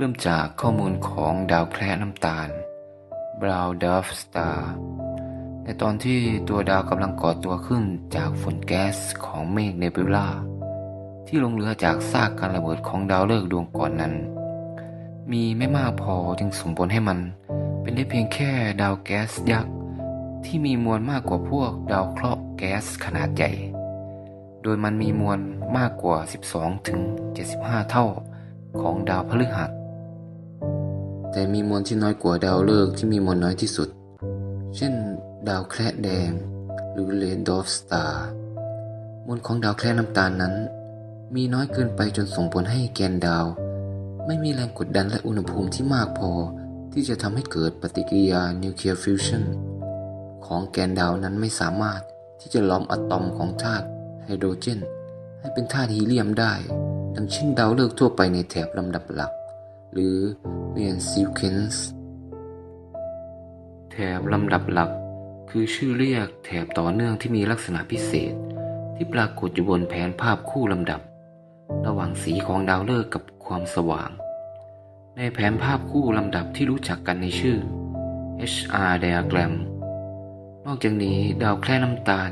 เริ่มจากข้อมูลของดาวแคระน้ำตาล Brown Dwarf Star ในตอนที่ตัวดาวกำลังก่อตัวขึ้นจากฝนแก๊สของเมฆเนบิวลาที่ลงเรือจากซากการระเบิดของดาวฤกษ์ดวงก่อนนั้น มีไม่มากพอจึงสมผลให้มัน เป็นได้เพียงแค่ดาวแก๊สยักษ์ที่มีมวลมากกว่าพวกดาวเคราะห์แก๊สขนาดใหญ่ โดยมันมีมวลมากกว่า 12-75 เท่าของดาวพฤหัส แต่มีมวลที่น้อยกว่าดาวฤกษ์ที่มีมวลน้อยที่สุด เช่น ดาวแคระแดง หรือ Red Dwarf Star มวลของดาวแคระน้ำตาลนั้น มีน้อยเกินไปจนส่งผลให้แกนดาว ไม่มีแรงกดดันและอุณหภูมิที่มากพอที่จะทำให้เกิดปฏิกิริยานิวเคลียร์ฟิวชันของแกนดาวนั้นไม่สามารถที่จะล้อมอะตอมของธาตุไฮโดรเจน ให้เป็นธาตุฮีเลียมได้ ดังเช่นดาวฤกษ์ทั่วไปในแถบลำดับหลัก หรือ main sequence แถบลำดับหลักคือชื่อเรียกแถบต่อเนื่องที่มีลักษณะพิเศษ ที่ปรากฏอยู่บนแผนภาพคู่ลำดับ ระหว่างสีของดาวฤกษ์กับความสว่าง ในแผนภาพคู่ลำดับที่รู้จักกันในชื่อ HR diagram นอกจากนี้ดาวแคร่น้ำตาล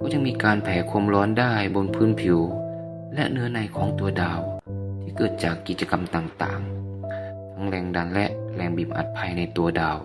ก็ยังมีการแผ่ความร้อนได้บนพื้นผิว และเนื้อในของตัวดาวที่เกิดจากกิจกรรมต่างๆทั้ง แรงดันและแรงบีบอัดภายในตัวดาว